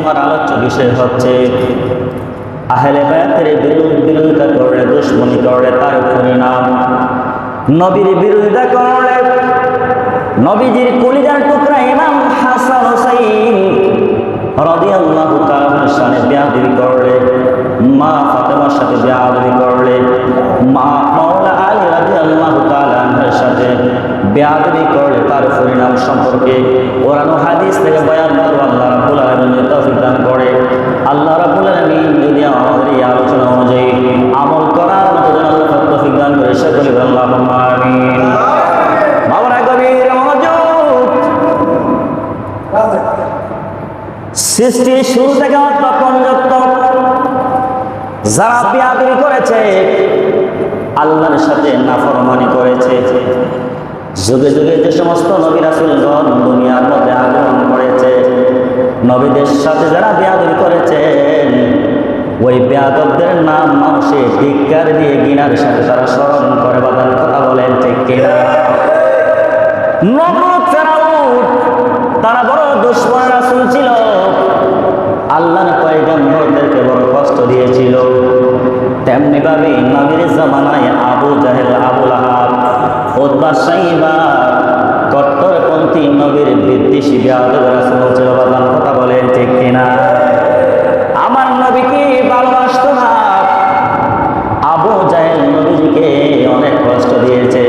ইজতেমার আলোচ্য বিষয় হচ্ছে, আহলে বায়াতের বিরোধ বিরোধিতা করলে দুশ্মনী করলে তার পরিণাম নবীর বিরোধিতা করলে নবীজির কলিজার টুকরা ইমাম হাসান হোসাইন রাদিয়াল্লাহু তাআলার সাথে বিয়াদবি করলে, মা ফাতেমার সাথে বিয়াদবি করলে, মা মাওলা আলী রাদিয়াল্লাহু তাআলার সাথে বেয়াদবি করলে তার পরিণাম সম্পর্কে কোরআন ও হাদিস থেকে বয়ান করব আল্লাহ রাব্বুল আলামিন তৌফিক দান করে। আল্লাহ রাব্বুল আলামিন যদি আমাদের এই আলোচনা অনুযায়ী আমল করার মতো যেন আল্লাহ তৌফিক দান করে সকলে বলি বাবারা সৃষ্টি শুরু থেকে পর্যন্ত যারা বিয়াদবি করেছে, আল্লাহর সাথে নাফরমানি করেছে। যুগে যুগে যে সমস্ত নবী রাসুলগণ দুনিয়ার মধ্যে আগমন করেছে নবীদের সাথে যারা বিয়াদবি করেছেন, ওই বেয়াদবদের নাম মানুষে ধিক্কার দিয়ে গিনার সাথে তারা স্মরণ করে বাদান কথা বলেন, ঠিক কিনা? তারা বড় দুশ্মন রাসূল ছিল। আল্লাহর পয়গম্বরদেরকে বড় কষ্ট দিয়েছিল। তেমনি ভাবে নবীর জামানায় উদ্বা সাইবা কট্টরপন্থী নবীর বিদ্বেষী বিয়াদব কথা বলেন ঠিক কিনা? আমার নবীকে ভালোবাসতো না। আবু জাহেল নবীজিকে অনেক কষ্ট দিয়েছে।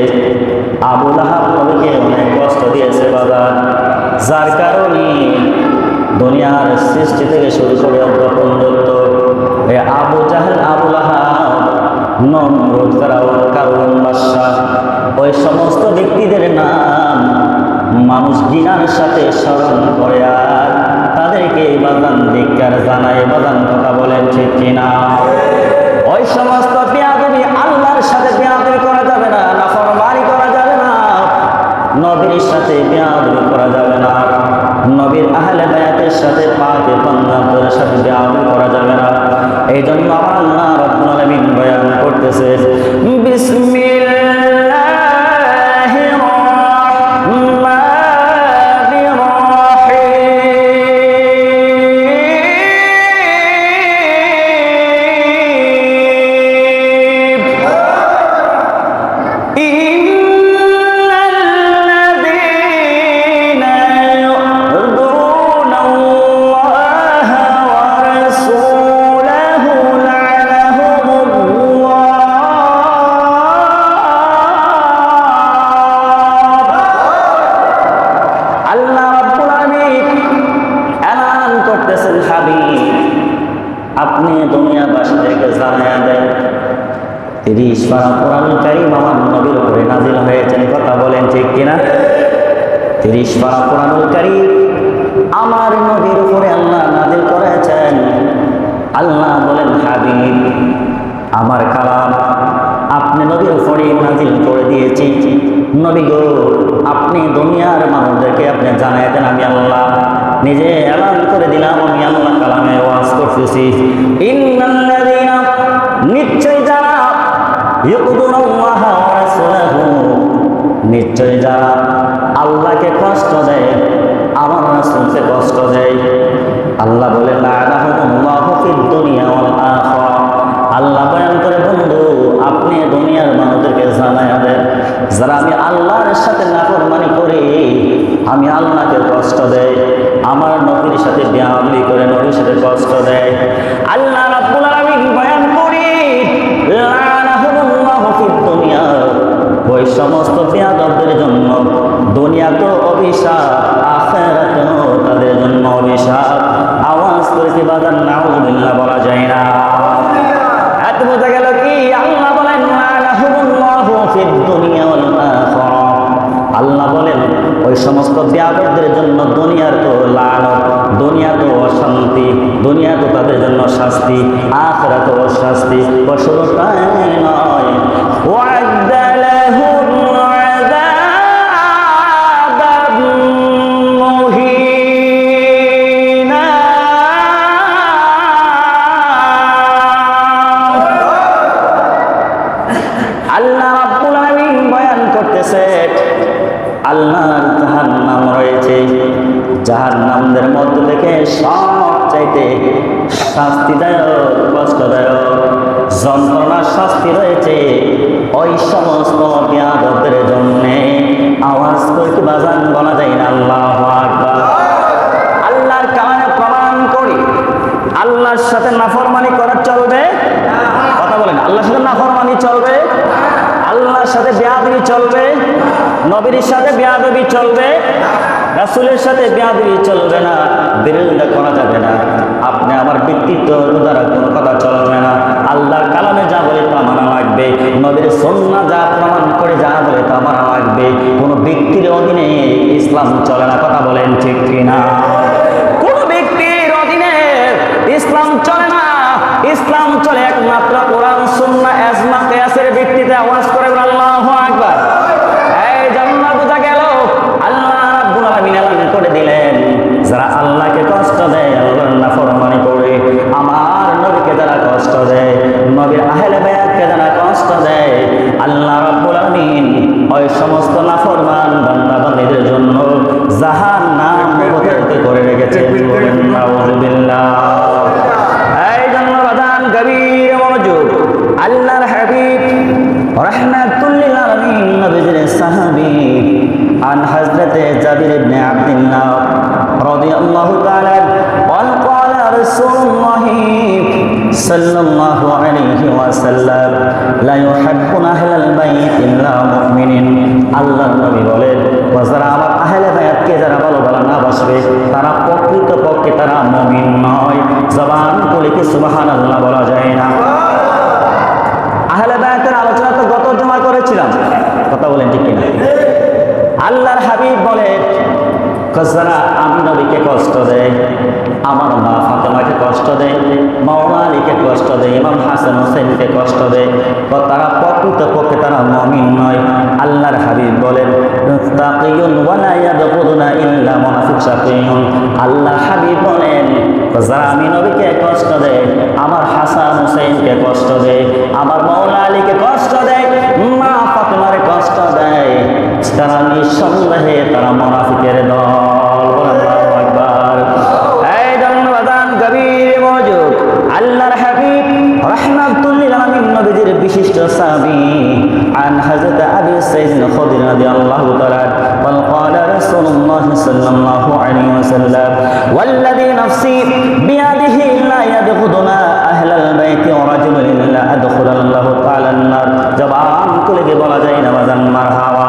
আবু লাহাব নবীকে অনেক কষ্ট দিয়েছে, বাবা। যার কারণে দুনিয়ার সৃষ্টি থেকে শুরু করে এ আবু জাহেল, আবু লাহাব নমরুদ ফেরাউন কারুন বাদশাহ। ওই সমস্ত ব্যক্তিদের নাম মানুষ গিনার সাথে স্মরণ করে আর তাদেরকে বাদান ধিক্কার জানায় বাদান কথা বলেন ঠিক কিনা? ওই সমস্ত পেয়াদবি আল্লাহর সাথে পেয়াদবি করা যাবে না, নাফরমানি করা যাবে না, নবীর সাথে পেয়াদবি করা যাবে না, নবীর আহলে বায়াতের সাথে পাকে পান্নাতের সাথে পেয়াদবি করা যাবে না। এই জন্য আল্লাহ রব্বুল আলামিন বয়ান করতেছে বিসমিল্লাহির ঠিক কিনা? তিরিশ পারা কোরআনুল কারিম আমার নবীর উপরে আল্লাহ নাজিল করেছেন। আল্লাহ বলেন, হাবিব, আমার কালাম আপনি নবীর উপরে নাজিল করে দিয়েছি। নবী গো, আপনি দুনিয়ার মানুষদেরকে আপনি জানাই দেন, আমি আল্লাহ নিজে এলান করে দিলাম, আমি আল্লাহ কালামে ওয়াজ করতেছি। নিশ্চয় যারা নিশ্চয় যারা আল্লাহকে কষ্ট দেয়, আমার রাসূলকে কষ্ট দেয়। আল্লাহ বলে আল্লাহ বয়ান করে, বন্ধু, আপনি দুনিয়ার মানুষদেরকে জানায়া দেন। যারা আমি আল্লাহর সাথে নাফরমানি করি, আমি আল্লাহকে কষ্ট দেয় আমার নবীর সাথে বিয়াবলি করে নবীর সাথে কষ্ট দেয়। আল্লাহ দুনিয়া তো অভিশাপ আখেরাতেও তাদের জন্য অভিশাপ, আওয়াজ করেছি বাজার নাউজুবিল্লাহ বলা যায় না। এত বোঝা গেল কি? আল্লাহ বলেন দুনিয়া আল্লাহ বলেন, ওই সমস্ত ব্যাপকদের জন্য দুনিয়ার তো লালত দুনিয়া তো অশান্তি দুনিয়া তো তাদের জন্য শাস্তি আখরা তো অশাস্তি ও শুধু তাই নয় মধ্য শাস্তিদায়ক কষ্টদায়ক যন্ত্রণার শাস্তি রয়েছে। ওই সমস্ত বিয়াদতের জন্যে আওয়াজ করে বাজান বলা যায় না, আল্লাহ আল্লাহর কালামে প্রমাণ করি, আল্লাহর সাথে নাফরমানি করা চলবে? কথা বলেন, আল্লাহর সাথে নাফরমানি চলবে? আল্লাহর সাথে বেয়াদবি চলবে? নবীর সাথে বেয়াদবি চলবে? রাসুলের সাথে বেয়াদবি চলবে না? বিরোধিতা করা যাবে না। আপনি আমার ব্যক্তিত্ব দ্বারা কোনো কথা চলবে না। আল্লাহর কালামে যা বলে তা মানা লাগবে। নবীর সন্না যা প্রমাণ করে যা বলে তা মানা লাগবে। কোনো ব্যক্তির অধীনে ইসলাম চলে না, কথা বলেন ঠিক কিনা? হাসান হোসেনকে কষ্ট দেয় তারা প্রকৃত পক্ষে তারা মমিন নয়। আল্লাহর হাবিব বলেন আল্লাহর হাবিব বলেন, যারা আমি নবীকে কষ্ট দেয়, আমার হাসান হোসেনকে কষ্ট দেয়, আমার মাওলা আলীকে কষ্ট দেয়, মা ফাতেমারে কষ্ট দেয় তারা নিঃসন্দেহে তারা মুনাফিকের দল। رضي الله تعالى بل قال رسول الله صلى الله عليه وسلم والذي نفسي بيده لا يدخلنا أهل البيت ورجل إلا أدخل الله تعالى النار জবান খুলে দিয়ে বলা যায় না বাজান মারহাবা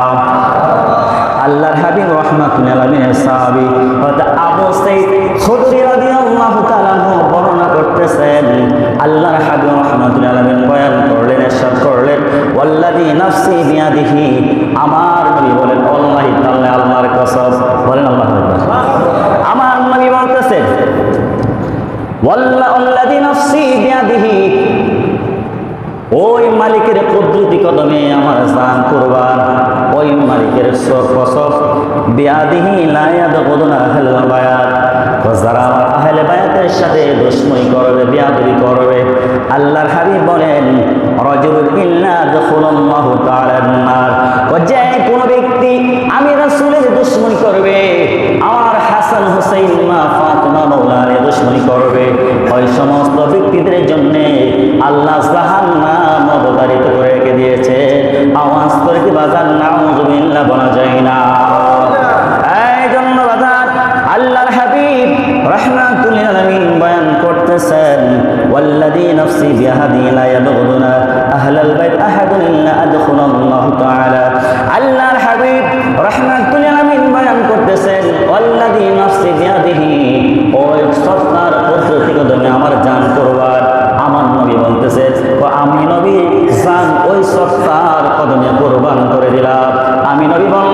আল্লাহর হাবিব রহমাতুল্লাহ আলমিনের সাহাবী হয়তো আবু সাইদ খুদরি রাদিয়াল্লাহু তাআলা আনহু বর্ণনা করতেছেন আল্লাহর হাবিব রহমাতুল্লাহ আলমিন বয়ান করলেন ইরশাদ করলেন ওয়াল্লাযী নাফসি বিয়াদিহি আমার নবী বলেন, আল্লাহি তাআলা আল্লাহর কসম। বলেন, আল্লাহু আমার নবী বলতেছেন ওয়াল্লাযী নাফসি বিয়াদিহি। ওই মালিকের কুদরতি কদমে আমার জান কুরবান। ওই মালিকের কসব বিয়াদিহি বায়াত। যারা আমার আহলে বায়াতের সাথে দুশ্মনী করবে, বিয়াদবি করবে, আল্লাহর হাবিব বলেন রজুল ইল্লা দাখালাল্লাহু তাআলা নার যে কোনো ব্যক্তি, আমি রাসূলের দুশমনী করবে, আমার হাসান হুসাইন মা ফাতেমা মাওলানা দুশমনী করবে। ওই সমস্ত ব্যক্তিদের জন্য আল্লাহ জাহান্নাম অবতারিত করে রেখে দিয়েছে। আওয়াজ করে কি বাজার নাউজুবিল্লাহ বলা যায় না। এই বাজার আল্লাহর হাবিব রাহমাতুল আলামিন বয়ান করতেছেন, ওয়াল্লাযী নাফসি বিয়াদিহি লা ইয়াবগুদুনা আহলাল বাইত আহাদুন ইল্লা আদখুলাল্লাহু তাআলা। আল্লাহর হাবিব রাহমাতুল আলামিন বয়ান করতেছেন আল্লাযী নাফসি বিয়াদিহি ও সত্তার পদ্ধতিগত আমার জান করবার আমার নবী বলতেছে ও আমি নবী জান ওই সত্তার কদমে কোরবান করে দিলাম। আমি নবী বল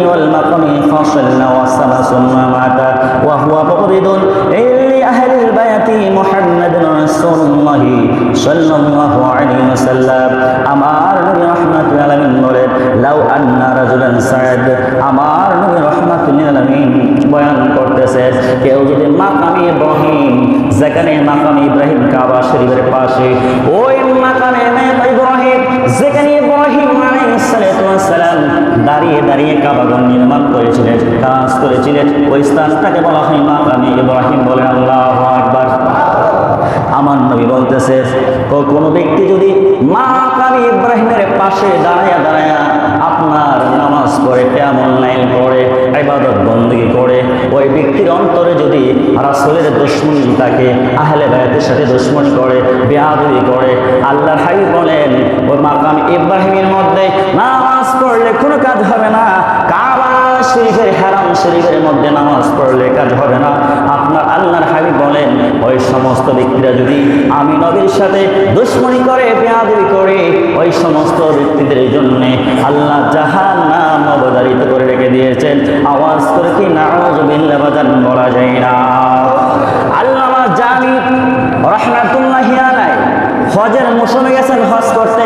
والبين والمقام فصلنا والسما ثم مات وهو مبغض لأهل البيت محمد رسول الله صلى الله عليه وسلم আমার নবী রহমাতুল আলামিন বলেন লাউ আন্না রাজুলান সাদ আমার নবী রহমাতুল আলামিন বয়ান করতেছে কেউ যদি মাকামে ইব্রাহিম যেখানে মাকামে ইব্রাহিম কাবা শরীফের পাশে ওই মাকামে ইব্রাহিম যেখানে ইব্রাহিম আলাইহিস সালাতু ওয়াস সালাম দাঁড়িয়ে দাঁড়িয়ে কাবাগর নির্মাণ করেছিলেন, কাজ করেছিলেন। ওই স্থানটাকে বলা হয় মাকামে। ইব্রাহিম বলে আল্লাহু আকবার। আমার নবী বলতেছে কোনো ব্যক্তি যদি মা কামি ইব্রাহিমের পাশে দাঁড়ায়া দাঁড়ায়া আপনার নামাজ পড়ে কেমন লাইন পড়ে, ইবাদত বন্দী করে ব্যক্তির অন্তরে যদি রাসুলের দুশ্মনী থাকে, আহলে বায়াতের সাথে দুশ্মনী করে, বেয়াদবি করে আল্লাহ হাই বলেন, ওই মাকাম ইব্রাহিমের মধ্যে নামাজ পড়লে কোনো কাজ হবে না। কাবা শরীফের হারাম শরীফের মধ্যে নামাজ পড়লে কাজ হবে না। আপনার আল্লাহর হাবিব বলেন, ওই সমস্ত ব্যক্তিরা যদি আমি নবীর সাথে দুশ্মনী করে, বেয়াদবি করে, ওই সমস্ত ব্যক্তিদের জন্য আল্লাহ জাহান নাম অবদারিত করে রেখে দিয়েছেন। আওয়াজ করে কি নামাজ বিল্লা বাজান বলা যায় না। আল্লামা জামি রহমাতুল্লাহ হজের মৌসুমে গেছেন, হজ করতে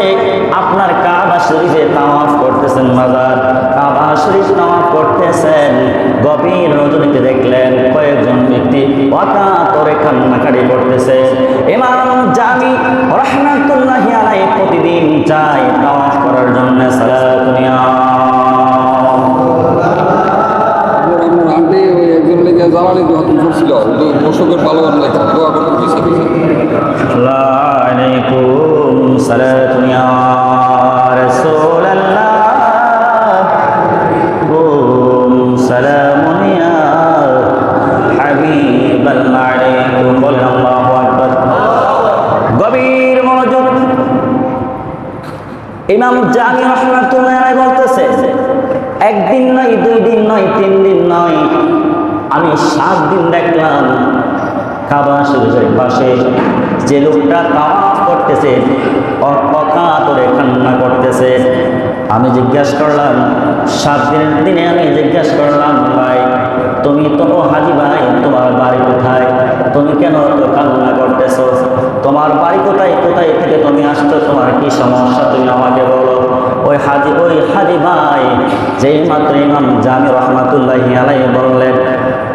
আপনার কাবা শরীফে তাওয়াফ করতেছেন মাজার, কাবা শরীফ তাওয়াফ করতেছেন গভীর রজনীতে দেখলেন, কয়েকজন ব্যক্তি অকাতরে কান্নাকাটি করতেছে। ইমাম জামি রহমাতুল্লাহ আলাই প্রতিদিন যায় তাওয়াফ করার জন্য সালাতুনিয়া জ্বালানি খতম করছিল দর্শকের ভালো লাগে দোয়া করতে عليكم صلاة يا رسول الله قم سلام يا حبيب الله عليكم বলেন আল্লাহু আকবার গভীর মনোযোগ ইমাম জামি রহমাতুল্লাহ আলাইহি বলতেছে একদিন নয় দুই দিন নয় তিন দিন নয় আমি সাত দিন দেখলাম কাবা শরীফের পাশে যে লোকটা তাওয়াফ করতেছে অকাতরে কান্না করতেছে। আমি জিজ্ঞাসা করলাম সাত দিনের দিনে আমি জিজ্ঞাসা করলাম, ভাই, তুমি তো হাজি ভাই, তোমার বাড়ি কোথায়? তুমি কেন কান্না করতেছো? তোমার বাড়ি কোথায় কোথায় থেকে তুমি আসছো? তোমার কি সমস্যা? তুমি আমাকে বলো। ওই হাজি ওই হাজি ভাই, যেই মাত্র ইমাম জামি রহমাতুল্লাহ আলাই বললেন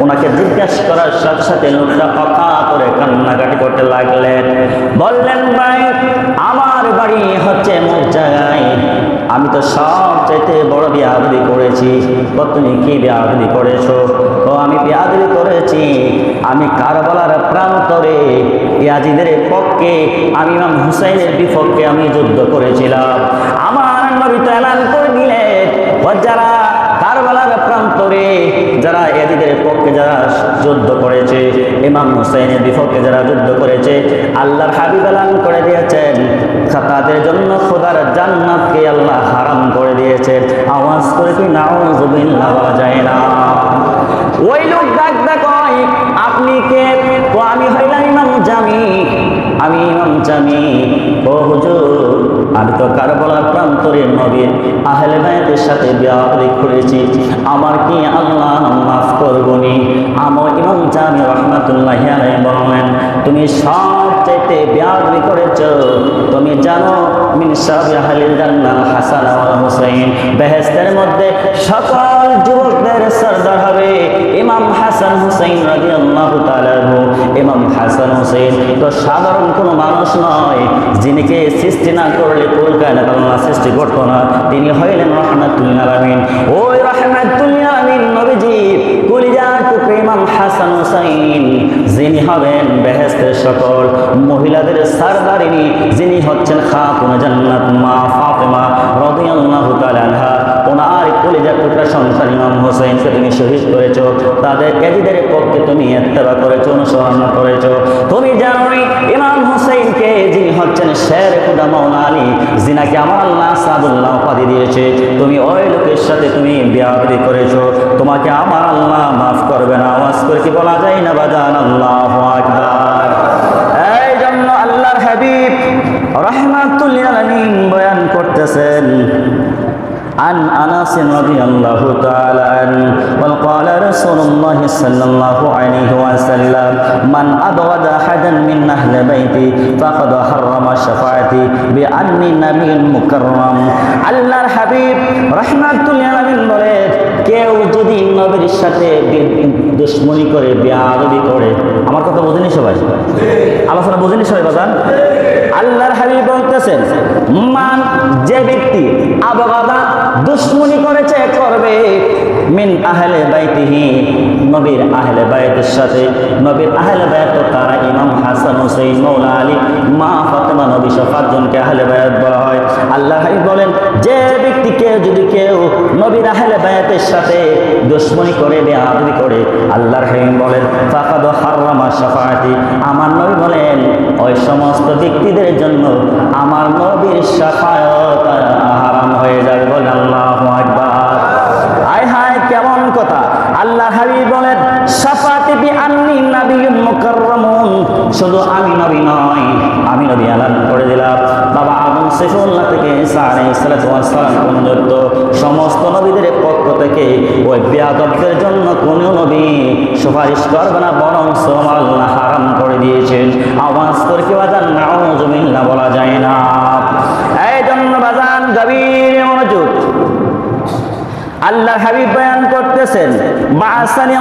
ওনাকে জিজ্ঞাসা করার সাথে সাথে লোকটা অকা করে কান্নাকাটি করতে লাগলেন। বললেন, ভাই, আমার বাড়ি হচ্ছে মুখ জায়গায় আমি তো সব চাইতে বড় বিয়াদবি করেছি। তুমি কি বিয়াদবি করেছ? ও, আমি বিয়াদবি করেছি। আমি কারবালার প্রান্তরে ইয়াজিদের পক্ষে, আমি ইমাম হুসাইনের বিপক্ষে আমি যুদ্ধ করেছিলাম। আমার নবী তো এলান করে দিলেন যারা কারবালার প্রান্তরে যারা এদিদের পক্ষে যারা যুদ্ধ করেছে, ইমাম হুসাইনের বিপক্ষে যারা যুদ্ধ করেছে, আল্লাহর হাবিব এলান করে দিয়েছেন। তাদের জন্য খোদার জান্নাতকে আল্লাহ হারাম করে দিয়েছেন আওয়াজ করে কি নাউজুবিল্লাহ বলা যায় না? ওই লোক ডাক ডাক আপনি কে? তো আমি হইলাম ইমাম জামি। আমি ইমাম জামি। ও হুজুর আমি তো কারবালার প্রান্তরে নবীর আহলে বায়াতের সাথে বিয়াদি করেছি। আমার কি আল্লাহ মাফ করবনি? আমার ইমাম জামি রহমাতুল্লাহ আলাই বললেন, তুমি সব চাইতে বিয়াদি করেছ। তুমি জানো, মিন সাবি জান্নাত জান্নাহ হুসাইন বেহেশতের মধ্যে সকল যুবকদের সরদার হবে ইমাম হাসান হুসাইন তাআলা আনহু। ইমাম হাসান হুসাইন তো সাধারণ কোনো মানুষ নয় যিনিকে সৃষ্টি না করলে কুল কায়নাত আল্লাহ সৃষ্টি করতো না, তিনি হইলেন রহমাতুল আলামিন। ওই রহমাতুল আলামিন নবীজি টুকরে ইমাম হাসান হুসাইন, যিনি হবেন বেহেশতের সকল মহিলাদের সরদারিনী, যিনি হচ্ছেন খাতুন জান্নাত মা ফাতেমা রাদিয়াল্লাহু তাআলা আনহা। ওনার কলিজার টুকরা ইমাম তুমি শহীদ করেছ। তাদের পক্ষে তুমি করেছ, অনুসরণ করেছ। তুমি ইমাম যিনি হচ্ছেন শের আলী, যিনাকে আমার আল্লাহ সাদুল্লাহ উপাধি দিয়েছে, তুমি ওই লোকের সাথে তুমি বিয়াদি করেছ। তোমাকে আমার আল্লাহ মাফ করবে না। করে কি বলা যায় না? বাজান আল্লাহ আকবার। এই জন্য আল্লাহর হাবিব রহমাতুল্লিল আলামিন বয়ান করতেছেন عن أنس رضي الله تعالى عنه وقال رسول الله صلى الله عليه وسلم من أبغض أحدا من أهل بيتي فقد حرم شفاعتي بأني نبي مكرم আল্লাহর হাবিব রহমাতুল্লাহ আলামিন বলে কেউ যদি নবীর সাথে বি- দুশ্মনী করে বিয়াদবি করে আমার কথা বোঝেনি সবাই আলোচনা বোঝেনি সবাই বাজান আল্লাহর হাবিব বলতেছেন মান যে ব্যক্তি আবগাদা দুশ্মনী করেছে করবে। মিন আহলে বাইতিহি, নবীর আহলে বাইতের সাথে। নবীর আহলে বাইত তারা ইমাম হাসান, হুসেইন মৌলা আলী, মা ফাতেমা, নবী পাঁচজনকে আহলে বায়াত বলা হয়। আল্লাহ বলেন, যে ব্যক্তিকে যদি কেউ নবীর আহলে বায়াতের সাথে দুশ্মনী করে বেআবি করে, আল্লাহর হাবিব বলেন, ফাকাদ হাররামা শাফাআতি। আমার নবী বলেন, ওই সমস্ত ব্যক্তিদের জন্য আমার নবীর শাফায়াত হারাম হয়ে যাবে। বলেন আল্লাহু আকবার। আয় হায় কেমন কথা? আল্লাহ হাবিব বলেন সাফাতি বি আন্নি নাবিয়্যুন মুকাররামুন। শুধু আমি নবী নয়, আমি নবী এলান করে দিলাম। বাবা আদম সৈফুল্লাহ থেকে ঈসা আলাইহিস সালাতু ওয়াস সালাম পর্যন্ত সমস্ত নবীদের পক্ষ থেকে ওই বিয়াদবদের জন্য কোন নবী সুপারিশ করবে না, বরং সোমাল আল্লাহ হারাম করে দিয়েছেন। আওয়াজ করে কি বাজান? নাউজুবিল্লাহ বলা যায় না। এই জন্য বাজান, গভীর মনোযোগ। আল্লাহ হাবিব বয়ান করতেছেন। বাসানি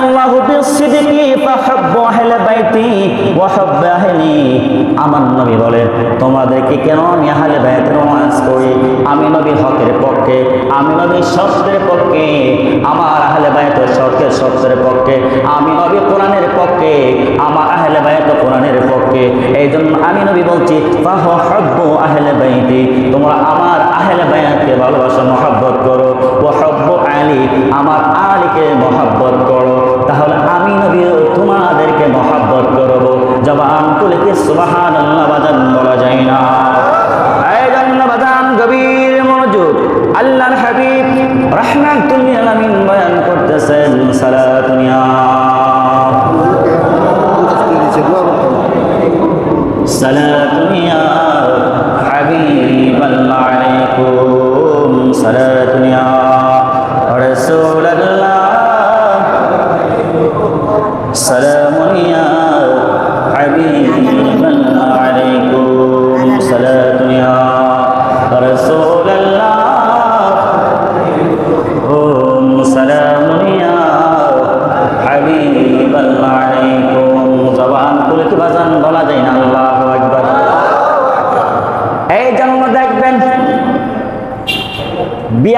আহলে বাইতি ওয়া আহলি। আমার নবী বলেন, তোমাদেরকে কেন আমি আহলে বাইতের ওয়াজ করি আমি নবী হকের পক্ষে, আমি নবী সত্যের পক্ষে, আমার আহলে বাইত সত্যের সত্যের পক্ষে, আমি নবী কোরআনের পক্ষে, আমার আহলে বাইত কোরআনের পক্ষে। এই জন্য আমি নবী বলছি ফাহাব্বু আহলে বাইতি, তোমরা আমার আহলে বাইতকে ভালোবাসা, মহব্বত করো। ওয়া হাব্বু আলী আমার আলীকে মহাব্বত করো। তাহলে আমি নবী, তোমাদেরকে মহাব্বত করব। জবান তুলে সুবাহান বাজান বলা যায় না।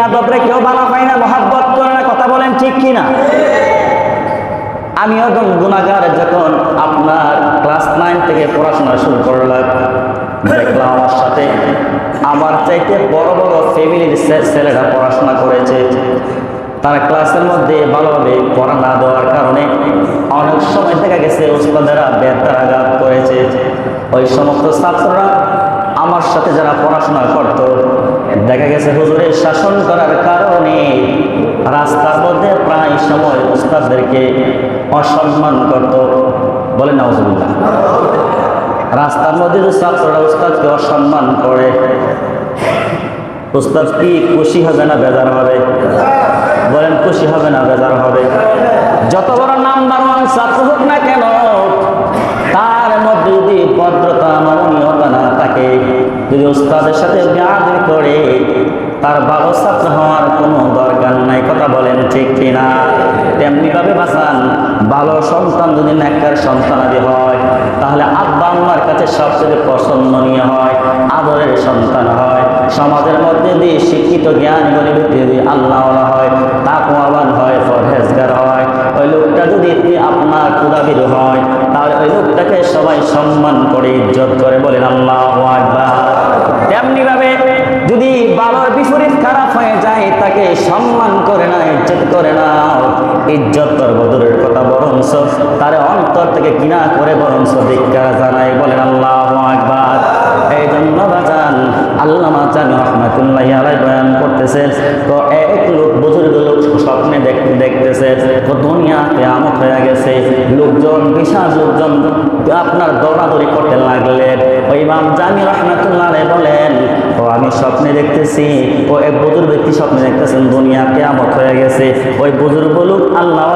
বিয়াদবরে কেউ ভালো পায় না, মহাব্বত করে না, কথা বলেন ঠিক কি না আমিও গুণাগার, যখন আপনার ক্লাস নাইন থেকে পড়াশোনা শুরু করলাম, দেখলাম আমার সাথে আমার চাইতে বড় বড় ফ্যামিলির ছেলেরা পড়াশোনা করেছে। তারা ক্লাসের মধ্যে ভালোভাবে পড়া না দেওয়ার কারণে অনেক সময় দেখা গেছে উস্তাদেরা বেতারাঘাত করেছে। ওই সমস্ত ছাত্ররা আমার সাথে যারা পড়াশোনা করত দেখা গেছে হুজুরের শাসন করার কারণে রাস্তার মধ্যে প্রায় সময় উস্তাদদেরকে অসম্মান করত। বলে নজরুল্লাহ রাস্তার মধ্যে যে ছাত্ররা উস্তাদকে অসম্মান করে, উস্তাদ কি খুশি হবে না বেজার হবে? বলেন খুশি হবে না বেজার হবে। যত বড় নাম্বার ওয়ান ছাত্র হোক না কেন যদি ভদ্রতা মাননীয় না থাকে যদি ওস্তাদের সাথে ব্যাধি করে তার ছাত্র হওয়ার কোনো দরকার নাই। কথা বলেন ঠিক কিনা? তেমনি ভাবে বাঁচান ভালো সন্তান যদি নেককার সন্তানাদি হয়, তাহলে আব্বা আম্মার কাছে সবচেয়ে পছন্দনীয় হয়, আদরের সন্তান হয়। সমাজের মধ্যে যদি শিক্ষিত, জ্ঞান গরিবের যদি আল্লাহ হয় তাকওয়াবান হয় ফরহেজগার হয়। ওই লোকটা যদি আপনার ক্ষুদাবিদ হয়, তাহলে ওই লোকটাকে সবাই সম্মান করে, ইজ্জত করে বলেন, আল্লাহ আকবার। তেমনি ভাবে যদি বাবার বিপরীত খারাপ হয়ে যায়, তাকে সম্মান করে না ইজ্জত করে না ইজ্জত কর বদরের কথা বরংস তার অন্তর থেকে কিনা করে বরংস ধিক্কার জানাই বলেন আল্লাহ আকবার। এই জন্য বাজান, আল্লামা জামি রহমাতুল্লাহ বয়ান করতেছেন তো এক লোক, বুজুর্গ লোক স্বপ্নে দেখতে দেখতেছে, তো দুনিয়া কেয়ামত হয়ে গেছে, লোকজন, বিশাল লোকজন, আপনার দৌড়াদৌড়ি করতে লাগলেন। ইমাম জামি রহমাতুল্লাহ বলেন, ও, আমি স্বপ্নে দেখতেছি, ও এক বুজুর ব্যক্তি স্বপ্নে দেখতেছেন, দুনিয়া কেয়ামত হয়ে গেছে। ওই বুজুর বলুক আল্লাহ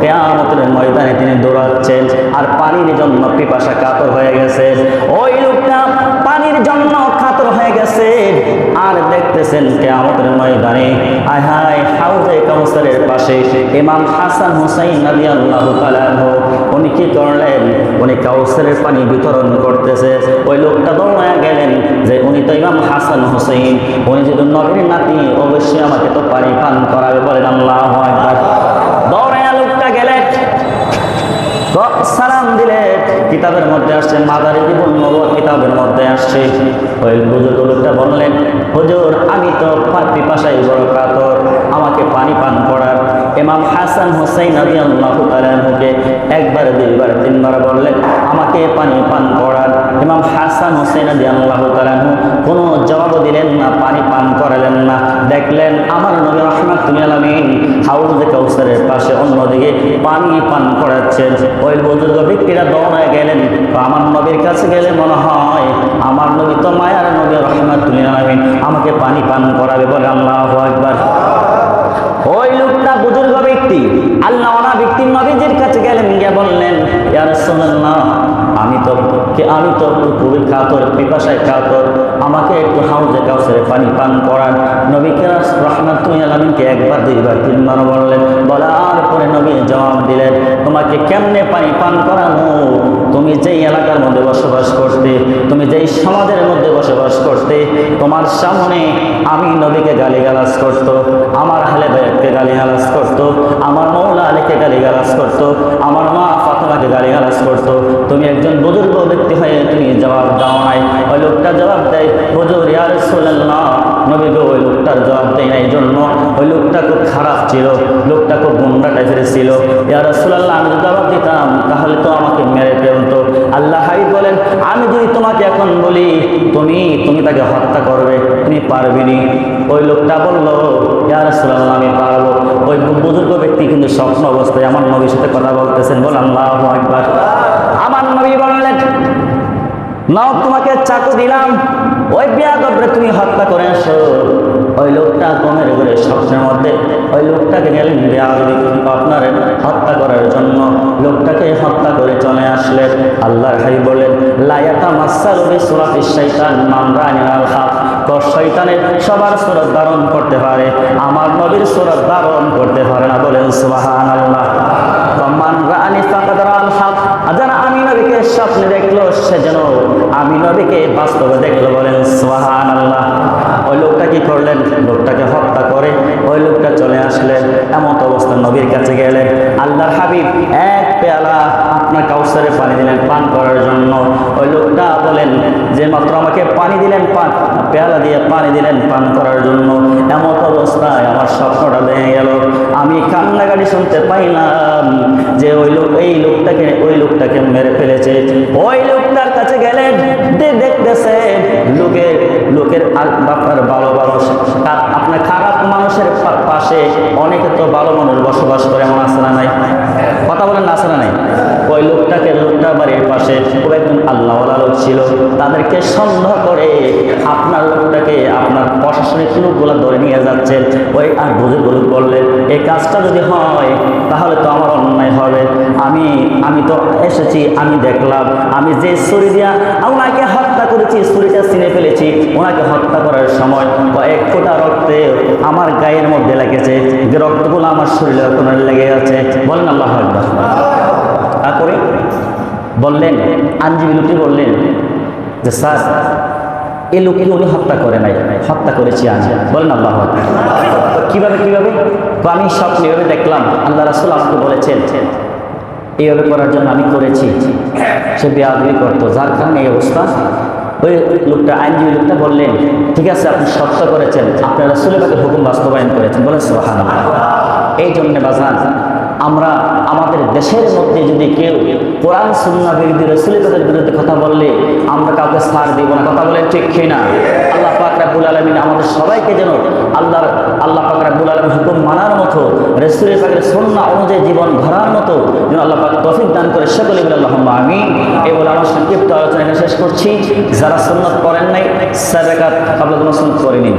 কেয়ামতের ময়দানে তিনি দৌড়াচ্ছেন, আর পানির জন্য পিপাসা কাতর হয়ে গেছে। ওই লোকটা পানির জন্য কাতর হয়ে গেছে। আর দেখতেছেন কেয়ামতের ময়দানে। আয় হাউজে কাউসারের পাশে ইমাম হাসান হুসাইন নবী আল্লাহ উনি কি করলেন উনি কাউসারের পানি বিতরণ করতেছে। ওই লোকটা দৌড়ায় গেলেন যে, উনি তো ইমাম হাসান হুসাইন। উনি যদি নবীর নাতি, অবশ্যই আমাকে তো পানি পান করাবে। বলেন, আল্লাহ দৌড়ায় লোকটা গেলেন। সালাম দিলে কিতাবের মধ্যে আসছে, মাদারি জীবন নব কিতাবের মধ্যে আসছে। ওই বুজুর্গ লোকটা বললেন, হুজুর, আমি তো পা- পিপাসায় বড় কাতর, আমাকে পানি পান করার। ইমাম হাসান হোসেন আদি আল্লাহ তালুকে একবার, দুইবার, তিনবার বললেন, আমাকে পানি পান করার। ইমাম হাসান হোসেন আদি আল্লাহ তালু কোনো জবাব দিলেন না, পানি পান করালেন না। দেখলেন, আমার নবী রহমাতুল আলমিন হাউজে কাউসারের পাশে অন্যদিকে পানি পান করাচ্ছেন। ওই বুজুর্গ ব্যক্তিরা দৌড়ায় গেলেন। আমার নবীর কাছে গেলে মনে হয়, আমার নবী তো মায়ার নবী রহমাতুল আলমিন আমাকে পানি পান করাবে বলে আল্লাহ একবার ওই লোকটা বুজুর্গ ব্যক্তি, আল্লাহ ব্যক্তি নবীজির কাছে গেলেন, গিয়ে বললেন ইয়ার আমি তো কে- আমি তো খুবই কাতর, পিপাসায় কাতর। আমাকে একটু হাউজে কাউসের পানি পান করান। নবী নবীকে রহমাতুল আলমিনকে একবার, দুইবার, তিনবার বললেন বলার পরে নবী জবাব দিলেন, তোমাকে কেমনে পানি পান করানো তুমি যেই এলাকার মধ্যে বসবাস করতে, তুমি যেই সমাজের মধ্যে বসবাস করতে, তোমার সামনে আমি নবীকে গালিগালাজ করত, আমার হালে ভাইয়াকে গালিগালাজ করত, আমার মৌলা আলীকে গালিগালাজ করত, আমার মা ফাতেমাকে গালিগালাজ করতো তুমি একজন বুজুর্গ ব্যক্তি হয়ে তুমি জবাব দাও নাই। ওই লোকটা জবাব দেয়, হুজুর ইয়ার রাসূলুল্লাহ। নবী গো ওই লোকটার জবাব দেয় না এই জন্য ওই লোকটা খুব খারাপ ছিল, লোকটা খুব গুন্ডা টাইপের ছিল। ইয়া রাসূলুল্লাহ, আমি জবাব দিতাম, তাহলে তো আমাকে মেরে ফেলতো। আল্লাহ হাবিব বলেন, আমি যদি তোমাকে এখন বলি, তুমি তুমি তাকে হত্যা করবে, তুমি পারবে নি। ওই লোকটা বলল, ইয়া রাসূলুল্লাহ, আমি পারব। ওই বুজুর্গ ব্যক্তি কিন্তু স্বপ্ন অবস্থায় আমার নবীর সাথে কথা বলতেছেন বল আল্লাহু আকবার। আমার নবী বললেন, নাও তোমাকে চাকু দিলাম। ওই বিয়াদবরে তুমি হত্যা করে আসো। ওই লোকটা কমের ঘুরে স্বপ্নের মধ্যে, ওই লোকটাকে গেলেন আপনার হত্যা করার জন্য। লোকটাকে হত্যা করে চলে আসলেন। আল্লাহর হাই বলেন লায়াতা মাসাল সুরাত শৈতান মামরান আল তো শৈতানের সবার সুরত ধারণ করতে পারে, আমার নবীর সুরত ধারণ করতে পারে না বলেন আল্লাহ হক যারা স্বপ্নে দেখল, সে যেন আমি নবীকে বাস্তবে দেখল বলেন সোহান আল্লাহ ওই লোকটা কি করলেন? লোকটাকে হত্যা করে ওই লোকটা চলে আসলেন এমন অবস্থা নবীর কাছে গেলেন আল্লাহর হাবিব, এক পেয়ালা আপনার কাউসারে পানি দিলেন পান করার জন্য। ওই লোকটা বলেন, যে মাত্র আমাকে পানি দিলেন পান, পেয়ালা দিয়ে পানি দিলেন পান করার জন্য এমন অবস্থায় আমার স্বপ্নটা ভেঙে গেল। আমি কান্নাকাটি শুনতে পাইলাম যে ওই লোক, এই লোকটাকে, ওই লোকটাকে মেরে ফেলেছে। ওই লোকটার কাছে গেলেন দেখতেছে লোকের লোকের আপনার ভালো ভালো আপনার খারাপ মানুষের পাশে অনেকে তো ভালো মানুষ বসবাস করে, এমন আছে না নাই? কথা বলেন না আছে নাই? ওই লোকটাকে, লোকটা বাড়ির পাশে খুব একজন আল্লাহওয়ালা লোক ছিল। তাদেরকে সন্দেহ করে আপনার লোকটাকে আপনার প্রশাসনিক লোকগুলো ধরে নিয়ে যাচ্ছেন ওই আর বুজুর্গ লোক বললেন এই কাজটা যদি হয়, তাহলে তো আমার অন্যায় হবে। আমি আমি তো এসেছি, আমি দেখলাম, আমি যে ছুরি দিয়া ওনাকে হত্যা করেছি, ছুরিটা চিনে ফেলেছি, ওনাকে হত্যা করার সময় কয়েক ফোঁটা রক্তে আমার গায়ের মধ্যে লেগেছে, যে রক্তগুলো আমার শরীরে কোনো লেগে আছে। বলেন আল্লাহ আকবার। তারপরে বললেন আইনজীবী লোকটি বললেন, যে স্যার এই লোককে উনি হত্যা করে নাই, হত্যা করেছি আজ বলেন আল্লাহ। কীভাবে কীভাবে? তো আমি স্বপ্নে এভাবে দেখলাম, আল্লাহ রাসুল আমাকে বলেছেন, এইভাবে করার জন্য আমি করেছি। সে বেয়াদবি করতো। যার কারণে এই অবস্থা ওই লোকটা আইনজীবী লোকটা বললেন, ঠিক আছে, আপনি সত্য করেছেন। আপনার রাসুলের হুকুম বাস্তবায়ন করেছেন। বলেন সোহান এই জন্যে বাজান, আমরা আমাদের দেশের মধ্যে যদি কেউ কোরআন সুন্না বিরোধী রসুলের বিরুদ্ধে কথা বললে, আমরা কাউকে সার দিব না। কথা বলে ঠিক খেয়ে না আল্লাহ পাক রাব্বুল আলমিন আমাদের সবাইকে যেন আল্লাহর, আল্লাহ পাক রাব্বুল আলম হুকুম মানার মতো রেস্তুরে পাকের সন্না অনুযায়ী জীবন ধরার মতো যেন আল্লাহ পাক তফিক দান করে সকলে বলে আল্লাহ আমি এ বলে আমার সংক্ষিপ্ত আলোচনা শেষ করছি। যারা সন্ন্যত করেন নাই সাবেকাত আপনার কোনো সন্ন্যত করে নিন।